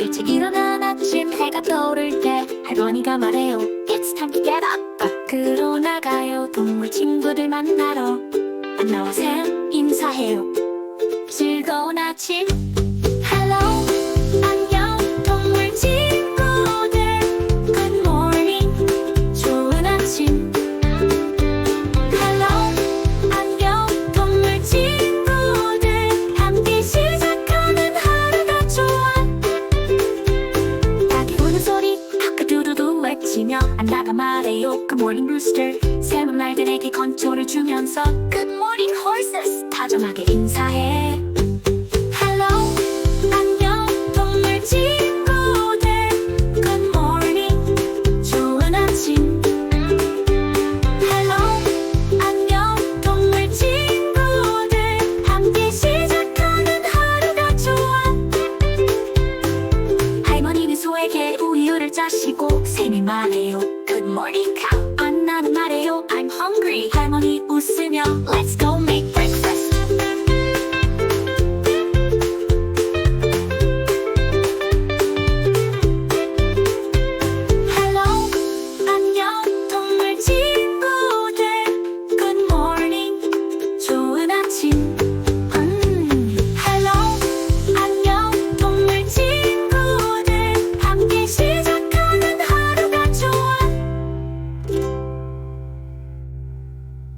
일어난 아침 해가 떠오를 때 할머니가 말해요. It's time to get up. 밖으로 나가요. 동물 친구들 만나러. 안녕하세요? 인사해요. 즐거운 아침 Good morning rooster. 새로운 날들에게 건초를 주면서 morning horses. 다정하게 인사해. Hello. 안녕. 동물 친구들. Morning. 좋은 아침. 안녕. 동물 친구들. 함께 시작하는 하루가 좋아. 할머니는 소에게 우유를 짜시고 샘이 말해요 Good morning cow 안나는 말해요 I'm hungry 할머니 웃으며 Let's go make